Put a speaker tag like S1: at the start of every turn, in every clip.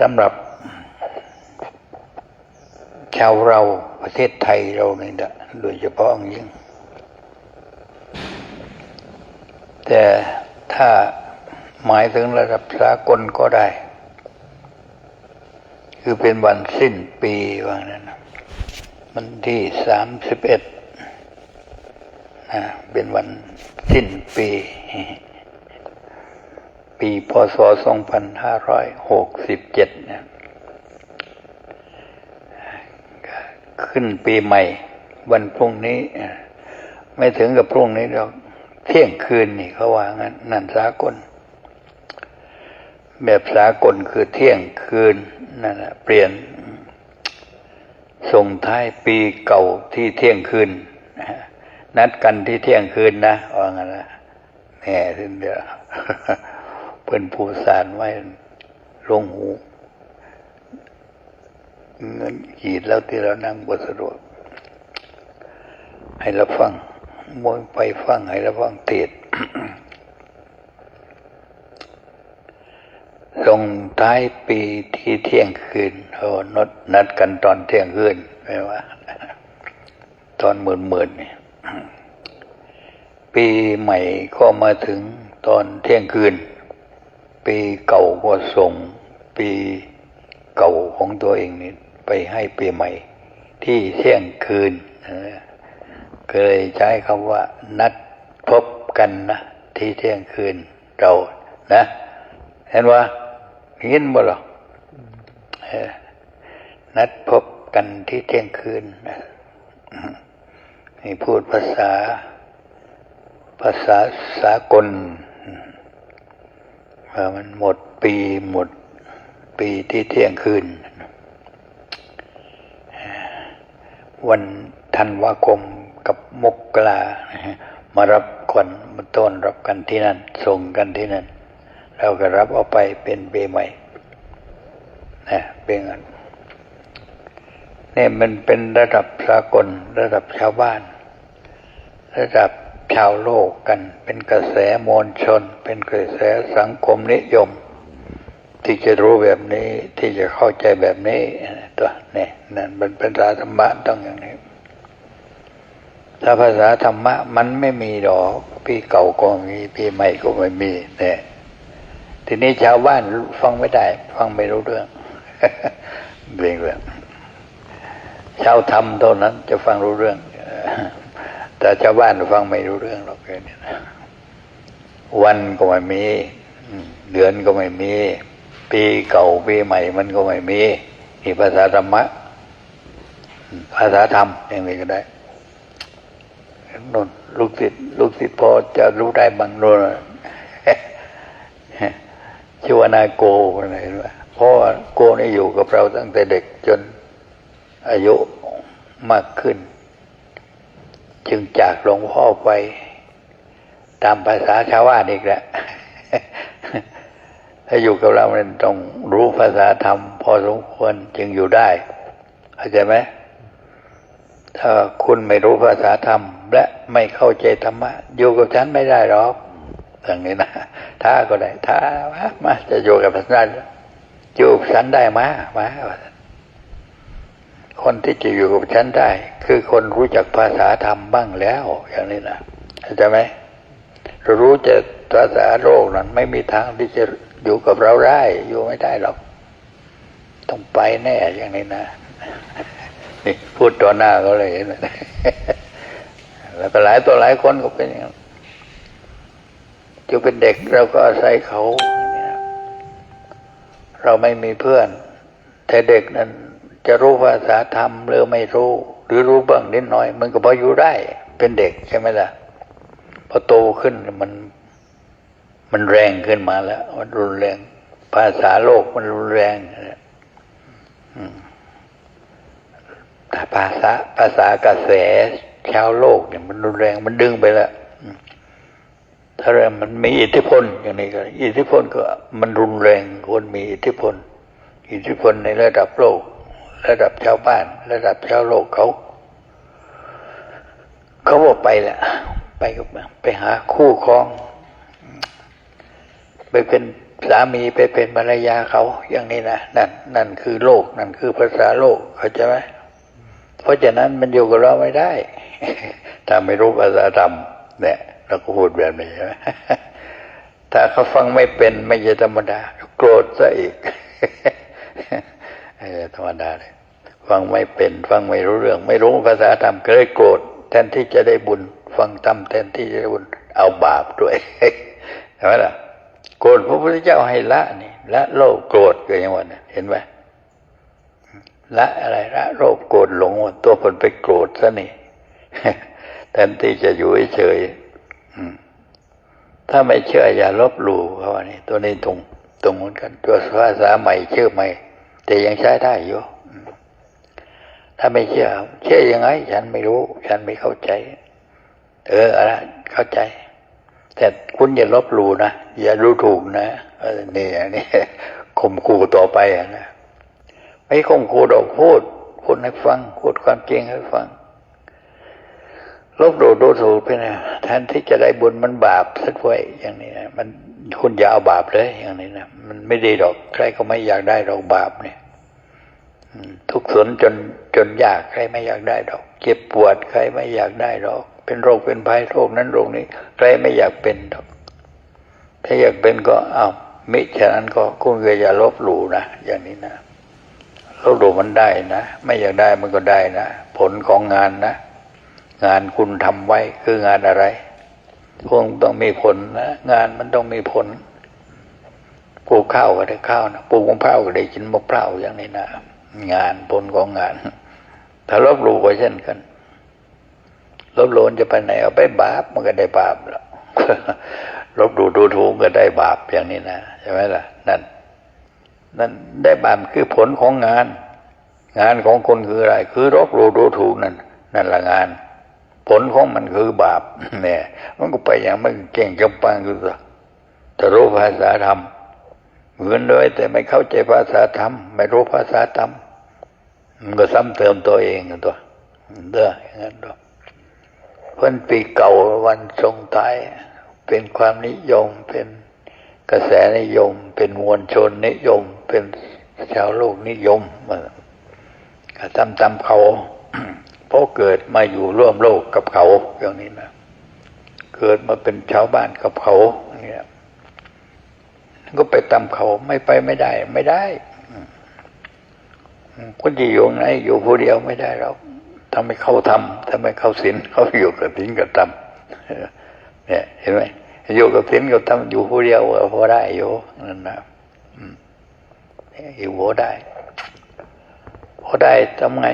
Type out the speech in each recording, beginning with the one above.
S1: สำหรับ ชาวเราประเทศไทยเรานี่แหละโดยเฉพาะอย่างยิ่ง แต่ถ้าหมายถึงระดับสากลก็ได้ คือเป็นวันสิ้นปีว่านั้นนะมันที่สามสิบเอ็ดนะเป็นวันสิ้นปี ปีพศสองพันห้าร้อยหกสิบเนี่ยขึ้นปีใหม่ วันพรุ่งนี้ ไม่ถึงกับพรุ่งนี้เราเที่ยงคืนนี่เขาว่างั้นนั่นสากล แบบสากลคือเที่ยงคืนนั่นแหละเปลี่ยน ส่งท้ายปีเก่าที่เที่ยงคืนนัดกันที่เที่ยงคืนนะว่างั้นละแน่ถึงเดียว เพิ่นผู้สารไว้ลงหูเงินขีดแล้วที่เรานั่งบสะดวกให้เราฟังมวยไปฟังให้เราฟังเทศส่งท้ายปีที่เที่ยงคืนเขานัดนัดกันตอนเที่ยงคืนไม่ว่า ตอนหมื่นหมื่นนี่ปีใหม่ก็มาถึงตอนเที่ยงคืน ปีเก่าก็ส่ง ปีเก่าของตัวเองนี่ไปให้ปีใหม่ ที่เที่ยงคืนเคยใช้คำว่า นัดพบกันนะที่เที่ยงคืนเรานะ เห็นว่ายินบ่หรอนัดพบกันที่เที่ยงคืนนี่พูดภาษา ภาษาสากล มันหมดปีหมดปีที่เที่ยงคืน วันธันวาคมกับมกรามารับคนมาต้อนรับกันที่นั่น ส่งกันที่นั่น เราก็รับเอาไปเป็นปีใหม่นะเป็นเงินนี่มันเป็นระดับสากลระดับชาวบ้าน ระดับ ชาวโลกกัน เป็นกระแสมวลชน เป็นกระแสสังคมนิยม ที่จะรู้แบบนี้ที่จะเข้าใจแบบนี้ตัวนี่นั่นเป็นภาษาธรรมะต้องอย่างนี้ถ้าภาษาธรรมะมันไม่มีดอกปีเก่าก็มีปีใหม่ก็ไม่มีเนี่ยทีนี้ชาวบ้านฟังไม่ได้ ฟังไม่รู้เรื่องเรื่องเรื่องชาวธรรมเท่านั้นจะฟังรู้เรื่อง แต่ชาวบ้านฟังไม่รู้เรื่องหรอกเนี่ยวันก็ไม่มีเดือนก็ไม่มี ปีเก่าปีใหม่มันก็ไม่มีนี่ภาษาธรรมะภาษาธรรมอย่างนี้ก็ได้นนลูกศิษย์ลูกศิษย์พอจะรู้ได้บางโนนชื่อว่านาโกอะไรรู้เพราะว่าโกนี่อยู่กับเราตั้งแต่เด็กจนอายุมากขึ้น จึงจากหลวงพ่อไป ตามภาษาชาวบ้านอีกแหละ ถ้าอยู่กับเราเนี่ยต้องรู้ภาษาธรรม พอสมควรจึงอยู่ได้เข้าใจไหมถ้าคุณไม่รู้ภาษาธรรม และไม่เข้าใจธรรมะอยู่กับฉันไม่ได้หรอกอย่างนี้นะถ้าก็ได้ถ้ามาจะอยู่กับฉันได้อยู่ฉันได้มามา คนที่จะอยู่กับฉันได้ คือคนรู้จักภาษาธรรมบ้างแล้ว อย่างนี้นะเข้าใจไหมรู้จักภาษาโลกนั้น ไม่มีทางที่จะอยู่กับเราได้ อยู่ไม่ได้หรอก ต้องไปแน่อย่างนี้นะนี่พูดต่อหน้าเขาเลยนะแล้วก็หลายตัวหลายคนก็เป็นอย่างนั้นจะเป็นเด็กเราก็อาศัยเขา เราไม่มีเพื่อน แต่เด็กนั้น จะรู้ภาษาธรรมหรือไม่รู้ หรือรู้บ้างนิดหน่อย มันก็พออยู่ได้ เป็นเด็กใช่ไหมล่ะพอโตขึ้นมัน มันแรงขึ้นมาแล้ว มันรุนแรง ภาษาโลกมันรุนแรงแต่ภาษาภาษากระแสชาวโลกเนี่ยมันรุนแรงมันดึงไปแล้วถ้ามันมีอิทธิพลอย่างนี้ก็ อิทธิพลก็ มันรุนแรงคนมีอิทธิพล อิทธิพลในระดับโลก ระดับชาวบ้าน ระดับชาวโลกเขาเขาบอกไปแหละไปไปหาคู่ครอง ไปเป็นสามีไปเป็นภรรยาเขาอย่างนี้นะนั่นนั่นคือโลก นั่นคือภาษาโลกเข้าใจไหมเพราะฉะนั้นมันอยู่กับเราไม่ได้ถ้าไม่รู้ภาษาธรรมเนี่ยเราก็พูดแบบนี้ใช่ไหมถ้าเขาฟังไม่เป็นไม่ใช่ธรรมดา โกรธซะอีกธรรมดาเลย ฟังไม่เป็น ฟังไม่รู้เรื่อง ไม่รู้ภาษาธรรมก็เลยโกรธแทนที่จะได้บุญ ฟังธรรมแทนที่จะได้บุญเอาบาปด้วยเห็นไหมล่ะโกรธพระพุทธเจ้าให้ละนี่ละโลภโกรธก็อย่างวันเห็นไหมละอะไรละโลภโกรธหลงตัวผลไปโกรธซะนี่แทนที่จะอยู่เฉยถ้าไม่เชื่ออย่าลบหลู่เขาว่านี่ตัวนี้ตรงตรงเหมือนกัน ตัวภาษาใหม่ชื่อใหม่ แต่ยังใช้ได้อยู่อืม ถ้าไม่เชื่อเชื่อยังไง ฉันไม่รู้ ฉันไม่เข้าใจ เอออะไรเข้าใจ แต่คุณอย่าลบหลู่นะอย่ารู้ถูกนะนี่อันนี่ข่มขู่ต่อไปนะไม่ข่มขู่ดอกพูดพูดให้ฟังพูดความจริงให้ฟังลบหลู่ดูถูกไปนะแทนที่จะได้บุญมันบาปสักไว้อย่างนี้นะมันคุณอย่าเอาบาปเลยอย่างนี้นะมันไม่ดีดอก ใครก็ไม่อยากได้ดอกบาปเนี่ย ทุกข์สนจนจนยากใครไม่อยากได้ดอก เจ็บปวดใครไม่อยากได้ดอก เป็นโรคเป็นภัยโรคนั้นโรคนี้ใครไม่อยากเป็นดอก ถ้าอยากเป็นก็เอามิฉะนั้นก็คุณก็อย่าลบหลู่นะอย่างนี้นะลบหลู่มันได้นะ ไม่อยากได้มันก็ได้นะ ผลของงานนะ งานคุณทำไว้คืองานอะไรคงต้องมีผลนะงานมันต้องมีผลปลูกข้าวก็ได้ข้าวนะปลูกมะพร้าวก็ได้กินมะพร้าวอย่างนี้นะ งานผลของงาน ถ้าลบหลู่ก็เช่นกันลบหลู่จะไปไหนเอาไปบาปมันก็ได้บาปแล้วลบหลู่ดูถูกก็ได้บาปอย่างนี้นะใช่ไหมล่ะนั่นนั่นได้บาปคือผลของงาน งานของคนคืออะไร คือลบหลู่ดูถูกนั่นนั่นละงาน ผลของมันคือบาปเนี่ย มันก็ไปอย่างไม่เก่งจำปังคือจะรู้ภาษาธรรม เหมือนเลย แต่ไม่เข้าใจภาษาธรรม ไม่รู้ภาษาธรรมมันก็ซ้ำเติมตัวเองตัวเด้ออย่างนั้นตัวเพิ่นปีเก่าวันทรงตาย เป็นความนิยมเป็นกระแสนิยม เป็นมวลชนนิยม เป็นชาวโลกนิยมมันก็ตามตามเขาเพราะเกิดมาอยู่ร่วมโลกกับเขาอย่างนี้นะเกิดมาเป็นชาวบ้านกับเขาเนี่ย ก็ไปตามเขาไม่ไปไม่ได้ ไม่ได้คนจะอยู่ไหนอยู่ผู้เดียวไม่ได้เราทำให้เขาทำทำให้เขาศีลเขาอยู่กับศีลกับธรรมเนี่ย เห็นไหมอยู่กับศีลกับธรรมอยู่ผู้เดียวก็พอได้อยู่นั่นนะอืมอยู่พอได้พอได้ทำไง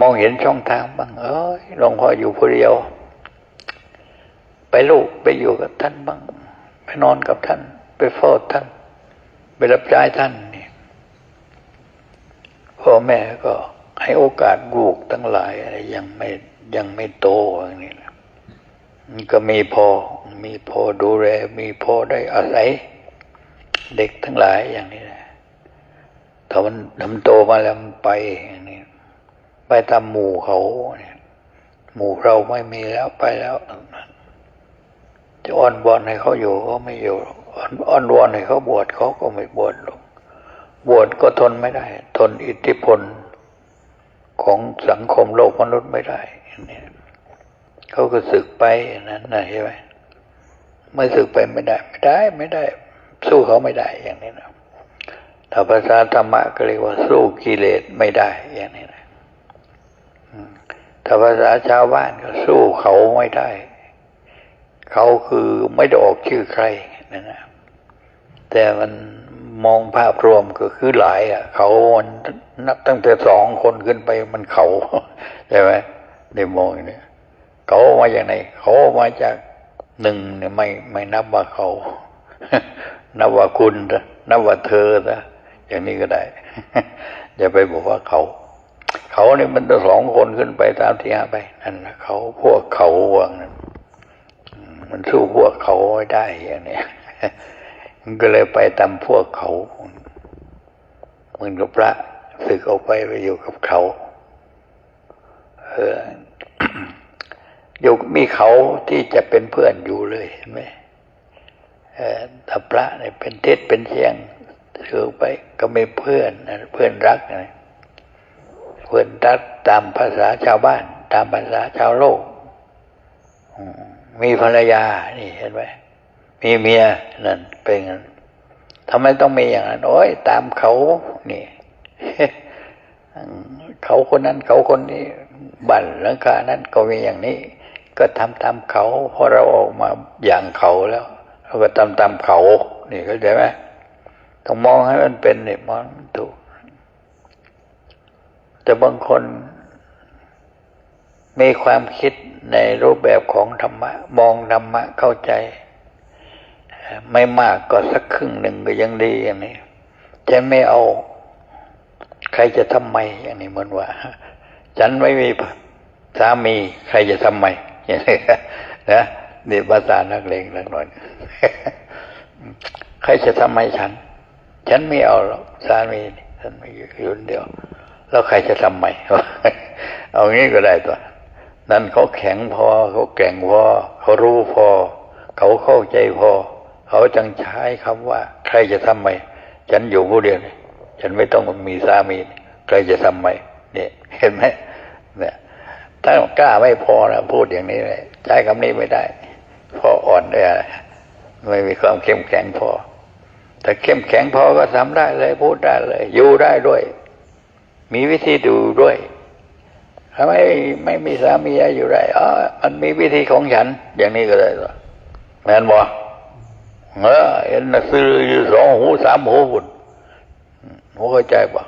S1: มองเห็นช่องทางบ้างเอ้ยหลวงพ่ออยู่ผู้เดียว ไปลูกไปอยู่กับท่านบ้าง ไปนอนกับท่าน ไปเฝ้าท่าน ไปรับใช้ท่านนี่พ่อแม่ก็ให้โอกาสลูกทั้งหลายอะไรยังไม่ยังไม่โตอย่างนี้นะมันก็มีพอมีพอดูแลมีพอได้อาศัยเด็กทั้งหลายอย่างนี้นะถ้ามันทำโตมาแล้วมันไปอย่างนี้ไปทำหมู่เขาเนี่ยหมู่เราไม่มีแล้วไปแล้ว จะอ้อนวอนให้เขาอยู่ก็ไม่อยู่อ้อนอ้อนวอนให้เขาบวชเขาก็ไม่บวชหรอกบวชก็ทนไม่ได้ ทนอิทธิพลของสังคมโลกมนุษย์ไม่ได้เนี่ยเขาก็สึกไปนั้นนะใช่ไหมไม่สึกไปไม่ได้ ไม่ได้ไม่ได้ สู้เขาไม่ได้อย่างนี้นะถ้าภาษาธรรมะก็เรียกว่าสู้กิเลสไม่ได้อย่างนี้นะถ้าภาษาชาวบ้านก็สู้เขาไม่ได้ เขาคือไม่ได้ออกชื่อใครนะนะแต่มันมองภาพรวมก็คือหลายอะ เขามันนับตั้งแต่สองคนขึ้นไปมันเขาใช่ไหมได้มองอย่างนี้เขามาอย่างไหนเขามาจากหนึ่งเนี่ยไม่ไม่นับว่าเขา นับว่าคุณนะนับว่าเธอนะอย่างนี้ก็ได้ อย่าไปบอกว่าเขา เขาเนี่ยมันต้องสองคนขึ้นไปตามที่หาไปนั่นนะเขาพวกเขาวางนั้น มันสู้พวกเขาไม่ได้อย่างนี้มันก็เลยไปตามพวกเขามือนกับพระสึกออกไปไปอยู่กับเขาเอออยู่มีเขาที่จะเป็นเพื่อนอยู่เลยเห็นไหมเอ่อถ้าพระเนี่ยเป็นเทศเป็นเชียงถือไปก็ไมีเพื่อนเพื่อนรักนะเพื่อนรักตามภาษาชาวบ้าน ตามภาษาชาวโลกอืม มีภรรยา นี่เห็นไหมมีเมียนั่นเป็นงั้นทำไมต้องมีอย่างนั้นโอ้ยตามเขานี่เขาคนนั้นเขาคนนี้บั่นหลังคานั้นก็มีอย่างนี้ ก็ทำตามเขาเพราะเราออกมาอย่างเขาแล้วเราก็ทำตามเขา นี่เข้าใจไหมต้องมองให้มันเป็นเนี่ยมองมันถูก แต่บางคน มีความคิดในรูปแบบของธรรมะ มองธรรมะเข้าใจ ไม่มากก็สักครึ่งหนึ่งก็ยังดีอย่างนี้จะไม่เอา ใครจะทำไมอย่างนี้เหมือนว่า ฉันไม่มีสามีใครจะทำไมอย่างนี้นะนี่ภาษานักเลงนักหน่อยใครจะทำไมฉัน ฉันไม่เอาหรอกสามีฉันไม่อยู่คนเดียว แล้วใครจะทำไมเอางี้ก็ได้ตัว นั่นเขาแข็งพอเขาแก่งพอเขารู้พอ เขาเข้าใจพอ เขาจังใช้คำว่า ใครจะทำไมฉันอยู่ผู้เดียวนี่ฉันไม่ต้องมีสามี ใครจะทำไมเนี่ยเห็นไหมเนี่ยถ้ากล้าไม่พอนะพูดอย่างนี้เลยใช้คำนี้ไม่ได้ พออ่อนเนี่ยไม่มีความเข้มแข็งพอแต่เข้มแข็งพอก็ทำได้เลยพูดได้เลย อยู่ได้ด้วย มีวิธีดูด้วย ทำไมไม่มีสามีอยู่ได้อ๋อมันมีวิธีของฉัน อย่างนี้ก็ได้ตัวแม่นบ่เออเห็นนังสืออยู่สองหูสามหูบุญหัวเข้าใจป่ะ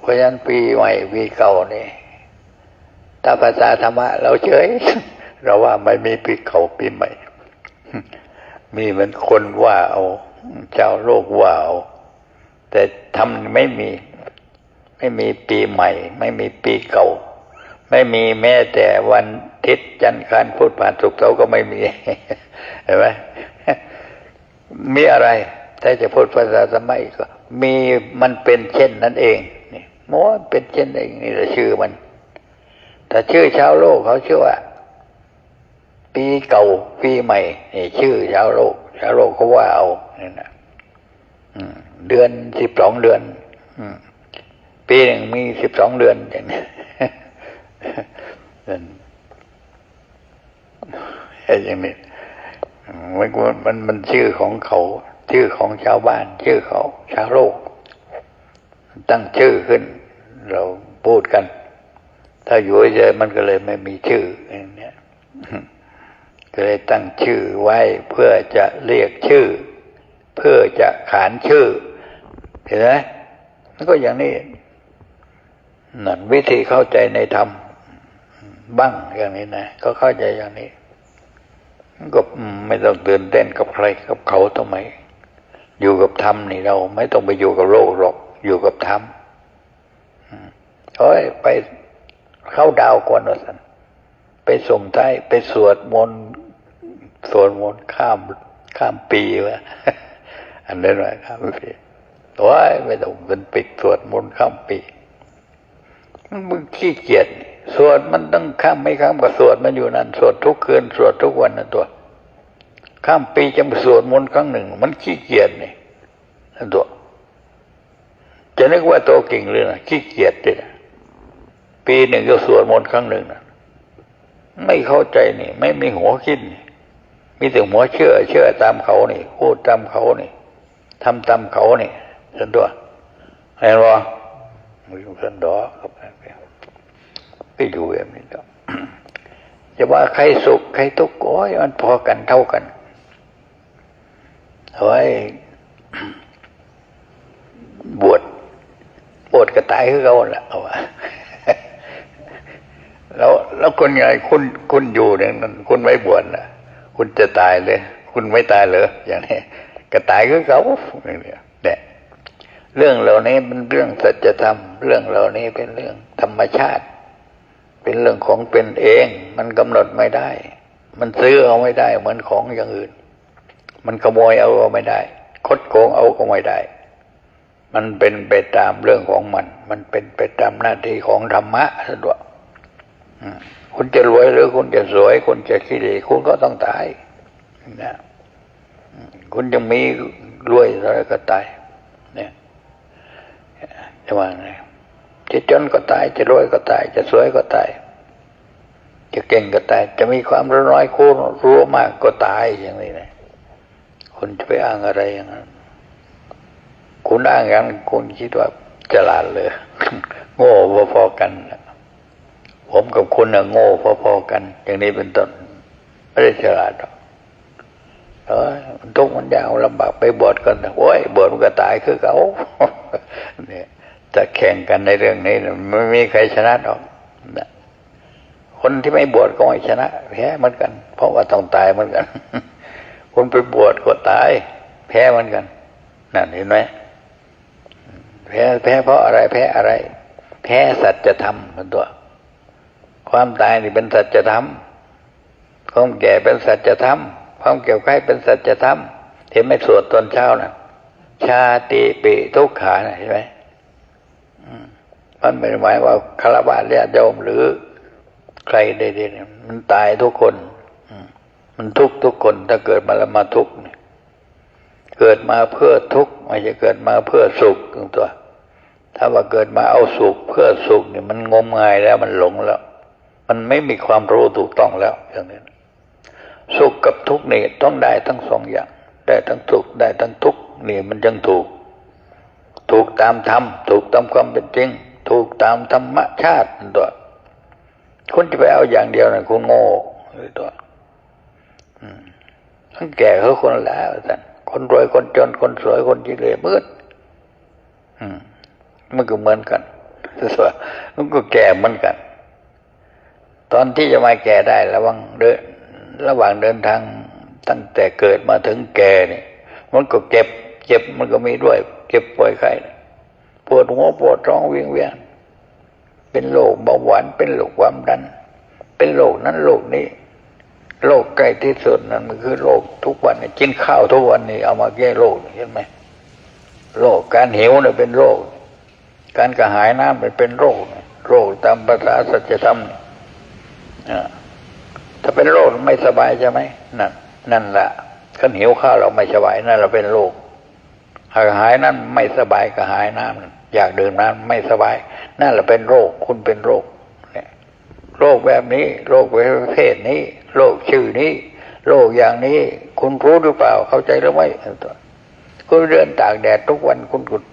S1: เพราะฉะนั้นปีใหม่ปีเก่านี่ถ้าภาษาธรรมะเราเฉยเราว่าไม่มีปีเก่าปีใหม่ มีเหมือนคนว่าเอาเจ้าโลกว่าเอาแต่ทำไม่มี ไม่มีปีใหม่ ไม่มีปีเก่า ไม่มีแม้แต่วันทิศจันทร์คันพุธผ่านสุกเสาก็ไม่มีเห็นไหมมีอะไร ถ้าจะพูดภาษาสมัยก็ มีมันเป็นเช่นนั้นเองนี่โม้เป็นเช่นเองนี่แหละชื่อมัน แต่ชื่อชาวโลกเขาชื่อว่า ปีเก่าปีใหม่นี่ชื่อชาวโลก ชาวโลกเขาว่าเอานี่นะเดือนสิบสองเดือน ปีหนึ่งมีสิบสองเดือนอย่างนี้อย่างนี้มันมันมันชื่อของเขา ชื่อของชาวบ้าน ชื่อเขาชาวโลกตั้งชื่อขึ้น เราพูดกัน ถ้าอยู่เฉยมันก็เลยไม่มีชื่ออย่างเนี้ยก็เลยตั้งชื่อไว้เพื่อจะเรียกชื่อ เพื่อจะขานชื่อเห็นไหมมันก็อย่างนี้ นั่นวิธีเข้าใจในธรรมบ้างอย่างนี้นะก็เข้าใจอย่างนี้ก็ไม่ต้องตื่นเต้นกับใครกับเขาทำไมอยู่กับธรรมนี่เรา ไม่ต้องไปอยู่กับโลกหรอกอยู่กับธรรมเฮ้ยไปเข้าดาวก่อนวสันไปส่งท้ายไปสวดมนต์สวดมนต์ข้ามข้ามปีวะอันนั้นว่าข้ามปีโอ้ยไม่ต้องเป็นปิดสวดมนต์ข้ามปี มันมึงขี้เกียจสวดมันต้องข้ามไม่ข้ามก็สวดมันอยู่นั่นสวดทุกคืนสวดทุกวันนั่นตัว ข้ามปีจะมาสวดมนต์ครั้งหนึ่ง มันขี้เกียจนี่นั่นตัว จะนึกว่าโตเก่งเลยนะขี้เกียจเลยปีหนึ่งก็สวดมนต์ครั้งหนึ่งนะไม่เข้าใจนี่ ไม่มีหัวคิดนี่มีแต่หัวเชื่อ เชื่อตามเขานี่พูดตามเขานี่ทำตามเขานี่สันตัวเห็น บ่มือสันดอกับไปอยู่แบบนี้ก็จะว่าใครสุขใครทุกข์โอ้ยมันพอกันเท่ากันเฮ้ยบวชบวชก็ตายคือเขาแหละเอาว่าแล้วแล้วคนไงคุณคุณอยู่เนี่ยคุณไม่บวชนะคุณจะตายเลย คุณไม่ตายเหรออย่างนี้ก็ตายคือเขาอย่างเนี่ย เรื่องเหล่านี้เป็นเรื่องสัจธรรม เรื่องเหล่านี้เป็นเรื่องธรรมชาติ เป็นเรื่องของเป็นเอง มันกำหนดไม่ได้ มันซื้อเอาไม่ได้ เหมือนของอย่างอื่น มันขโมยเอาก็ไม่ได้ คดโกงเอาก็ไม่ได้ มันเป็นไปตามเรื่องของมัน มันเป็นไปตามหน้าที่ของธรรมะสะดวกคุณจะรวยหรือคุณจะสวย คุณจะขี้ดีคุณก็ต้องตายนะคุณจะมีรวยอะไรก็ตายเนี่ย จะว่าไงจะจนก็ตายจะรวยก็ตาย จะสวยก็ตาย จะเก่งก็ตาย จะมีความรู้น้อยคู่รู้มากก็ตายอย่างนี้นะคุณจะไปอ้างอะไรอย่างนั้นคุณอ้างอย่างนั้นคุณคิดว่าฉลาดเลย โง่พอๆกันผมกับคุณน่ะโง่พอๆกัน อย่างนี้เป็นต้นไม่ได้ฉลาดหรอกเออมันทุกข์มันยาวลำบากไปบวชกันโอ้ยบวชมันก็ตายคือเขาเนี่ย จะแข่งกันในเรื่องนี้ไม่มีใครชนะหรอกคนที่ไม่บวชก็ไม่ชนะแพ้เหมือนกัน เพราะว่าต้องตายเหมือนกัน คนไปบวชก็ตาย แพ้เหมือนกันนั่นเห็นไหมแพ้แพ้เพราะอะไร แพ้อะไร แพ้สัจธรรมมันตัว ความตายนี่เป็นสัจธรรมความแก่เป็นสัจธรรมความเกี่ยวไข้เป็นสัจธรรมเห็นไหมสวดตอนเช้านะชาติปิทุกขานะเห็นไหม มันไม่หมายว่าคารวะเรียโยมหรือใครใดๆเนี่ยมันตายทุกคนมันทุกทุกคนถ้าเกิดมาแล้วมาทุกเนี่ยเกิดมาเพื่อทุกไม่ใช่เกิดมาเพื่อสุขตัว ถ้าว่าเกิดมาเอาสุขเพื่อสุขเนี่ยมันงมงายแล้วมันหลงแล้ว มันไม่มีความรู้ถูกต้องแล้วอย่างนี้สุขกับทุกข์นี่ต้องได้ทั้งสองอย่าง ได้ทั้งสุขได้ทั้งทุกข์นี่มันยังถูก ถูกตามธรรมถูกตามความเป็นจริง ถูกตามธรรมชาติตัวคุณจะไปเอาอย่างเดียวนะคุณโง่เลยตัวทั้งแก่เขาคนแล้วท่านคนรวยคนจนคนสวยคนที่เลยมืดมันก็เหมือนกันสวยมันก็แก่เหมือนกัน ตอนที่จะมาแก่ได้ระวังเดินระหว่างเดินทางตั้งแต่เกิดมาถึงแก่เนี่ยมันก็เก็บ เจ็บมันก็มีด้วย เก็บป่วยไข้ปวดหัวปวดท้องวิ่งเวียน เป็นโรคเบาหวานเป็นโรคความดัน เป็นโรคนั้นโรคนี้โรคใกล้ที่สุดนั่นมันคือโรคทุกวันกินข้าวทุกวันนี่เอามาแก้โรคเห็นไหมโรคการหิวเนี่ยเป็นโรค การกระหายน้ำเป็นโรค โรคตามภาษาสัจธรรมถ้าเป็นโรคไม่สบายใช่ไหมนั่นนั่นแหละขันหิวข้าวเราไม่สบายนั่นเราเป็นโรค หากหายนั้นไม่สบายก็หายน้ำอยากดื่มน้ำไม่สบาย นั่นแหละเป็นโรคคุณเป็นโรคเนี่ยโรคแบบนี้โรคประเภทนี้โรคชื่อนี้โรคอย่างนี้คุณรู้หรือเปล่าเข้าใจหรือไม่คุณเดินตากแดดทุกวันคุณกุด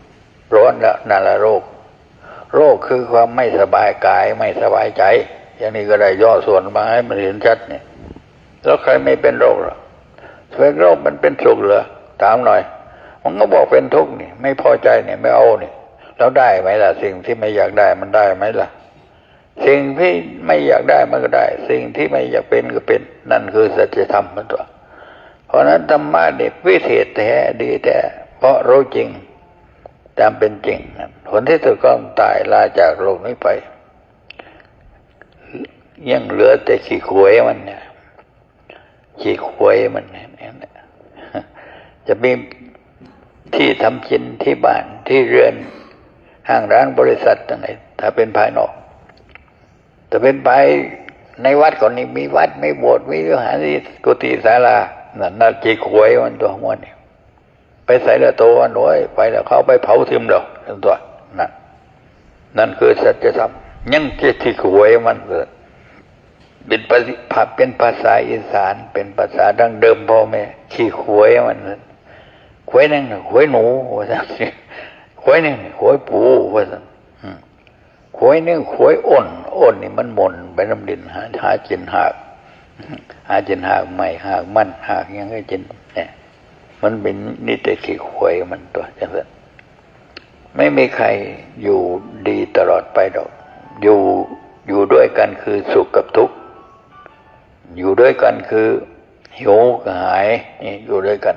S1: ร้อนแล้วนั่นแหละโรค โรคคือความไม่สบายกายไม่สบายใจ อย่างนี้ก็ได้ย่อส่วนมาให้มันเห็นชัดเนี่ยแล้วใครไม่เป็นโรคหรอเป็นโรคมันเป็นสุขเหรอถามหน่อย มันก็บอกเป็นทุกข์นี่ไม่พอใจเนี่ยไม่เอาเนี่ยแล้วได้ไหมล่ะ สิ่งที่ไม่อยากได้มันได้ไหมล่ะ สิ่งที่ไม่อยากได้มันก็ได้ สิ่งที่ไม่อยากเป็นก็เป็น นั่นคือสัจธรรมมันตัว เพราะนั้นธรรมะเด็กวิเศษแท้ดีแท้เพราะรู้จริงตามเป็นจริงผลที่สุดก็ตายลาจากโลกนี้ไป ยังเหลือแต่ขี้ขวยมันเนี่ยขี้ขวยมันเนี่ยจะมี ที่ทำกินที่บ้านที่เรือนห้างร้านบริษัทต่างไหนถ้าเป็นภายนอก แต่เป็นภายในวัดก่อนนี้มีวัดไม่โบสถ์มีวิหารที่กุฏิศาลานั่นน่าจีขวยมันตัวมันนี่ไปใส่ละตัวหน่วยไปแล้วเขาไปเผาทิมเดียวตัวนั่นนั่นคือสัจธรรมยังเจที่ขวยมันเกิดเป็นภาเป็นภาษาอีสาน เป็นภาษาดั้งเดิมพ่อแม่ขี้ขวยมัน ขวยนั่งขวยหนูว่าสันขวยนี่ขวยปูว่าสันขวยนี่ขวยอ่อนอ่อนนี่มันหม่นไปน้ำดินหาหาจินหากหาจินหากใหม่หากมั่นหากยังไงจินเนี่ยมันเป็นนิติขี้ขวยมันตัวจังสันไม่มีใครอยู่ดีตลอดไปดอก อยู่อยู่ด้วยกันคือสุขกับทุกข์อยู่ด้วยกันคือหิวกหายอยู่ด้วยกัน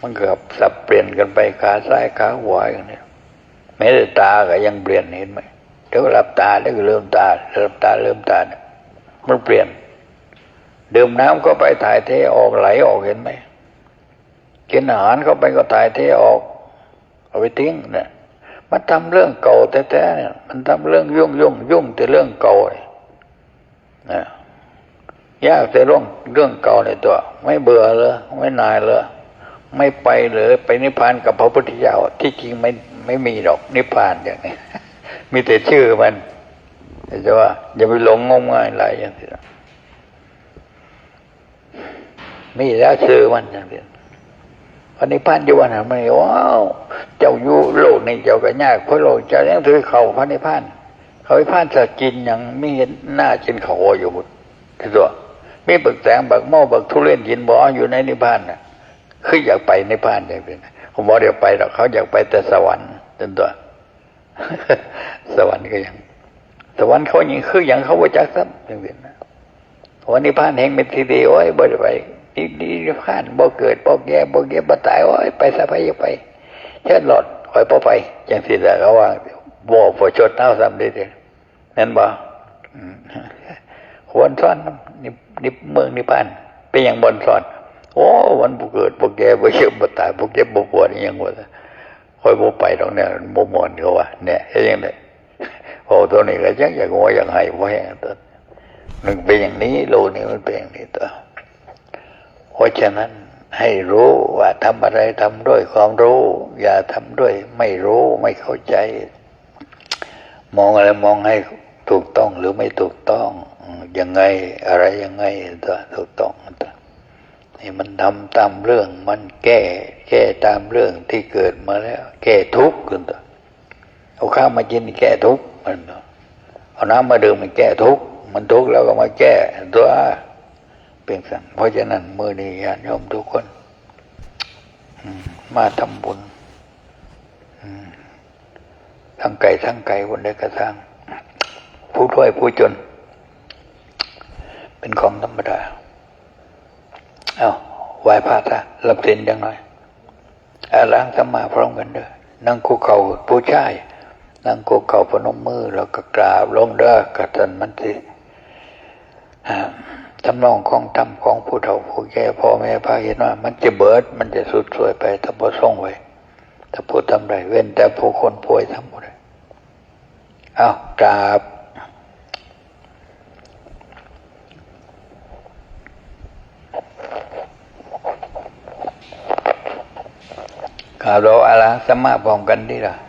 S1: มันเกือบสับเปลี่ยนกันไปขาซ้ายขาขวาอย่างนี้แม้แต่ตาก็ยังเปลี่ยนเห็นไหมเดี๋ยวหลับตาแล้วก็เริ่มตาเริ่มตาเริ่มตาเนี่ยมันเปลี่ยน ดื่มน้ำก็ไปถ่ายเทออกไหลออกเห็นไหมกินอาหารเข้าไปก็ถ่ายเทออก เอาไปทิ้งเนี่ยมันทำเรื่องเก่าแท้ๆเนี่ย มันทำเรื่องยุ่งยุ่งยุ่งแต่เรื่องเก่าเนี่ยยากแต่เรื่องเรื่องเก่าในตัว ไม่เบื่อเลยไม่นายเลย ไม่ไปเลยไปนิพพานกับพระพุทธเจ้าที่จริงไม่ไม่มีหรอกนิพพานอย่างนี้ มีแต่ชื่อมันแต่ว่าอย่าไปหลงงมงายอะไรอย่างนี้นะมีแล้วชื่อมันอย่างนี้พระนิพพานอยู่วันนั้นไม่ว้าวเจ้าอยู่โลกนี้เจ้าก็ยากเพราะโลกเจ้ายังถือเขาพระนิพพานเขานิพพานจะกินยังไม่เห็นหน้ากินเขาอยู่หมดที่ตัวมีบักแสงบักหม้อบักทุเรียนกินบ่ออยู่ในนิพพานน่ะ คืออยากไปนิพพานอย่างเป็นผมบอกเดี๋ยวไปหรอกเขาอยากไปแต่สวรรค์จนตัวสวรรค์ก็ยัง สวรรค์เขาอย่างคืออย่างเขาว่าจักซ้ำอย่างเป็นนะวันนิพพานแห่งเป็นทีเดียวโอ้ยบ่ได้ไปนี่นี่พานบ่เกิดบ่แก่บ่เก็บบ่ตายโอ้ยไปสะไปอย่าไปเชิดหลอดคอยบ่ไปอย่างที่แต่เขาว่าบ่บ่ชดเท้าซ้ำได้เด้นั่นบ่อืมควรซ่อนนี่นี่เมืองนิพพานเป็นอย่างบนซ่อน โอ้วันบุเกิดบุแก่บุเจ็บบุตายบุเจ็บบุปวดยังหมดคอยบุไปตรงเนี้ยบุมอนเขาว่าเนี่ยเห็นยังไงโอ้ตัวนี้ก็ยังอย่างงัวอย่างไห้เพราะแห้งตัวมันเป็นอย่างนี้โลนี้มันเป็นอย่างนี้ตัวเพราะฉะนั้นให้รู้ว่าทำอะไรทำด้วยความรู้ อย่าทำด้วยไม่รู้ไม่เข้าใจ มองอะไรมองให้ถูกต้องหรือไม่ถูกต้องยังไงอะไรยังไงตัวถูกต้องตัว นี่มันทำตามเรื่องมันแก้ แก้ตามเรื่องที่เกิดมาแล้ว แก้ทุกข์กันตัวเอาข้าวมากินแก้ทุกข์มันเอาน้ำมาดื่มมันแก้ทุกข์มันทุกข์แล้วก็มาแก้ตัวเป็นสั่งเพราะฉะนั้นมือนี้ญาติโยมทุกคนมาทำบุญทั้งไก่ทั้งไก่บนได้กระทั่งผู้ถ้วยผู้จน เป็นของธรรมดา เอาไหวพระซะรับสินยังไงอาล้างสมาพร้อมกันเด้อนั่งคุกเข่าผู้ชายนั่งคุกเข่าพนมมือแล้วก็กราบลงเด้อกระตันมันสิทำนองของทำของผู้เฒ่าผู้แก่พ่อแม่พาเห็นว่า มันจะเบิด มันจะสุดสวยไปถ้าพอส่งไว้ถ้าผู้ทำไรเว้นแต่ผู้คนป่วยทำหมดเลยเอากราบกราบ เราอาลังสมาพร้อมกันดีล่ะ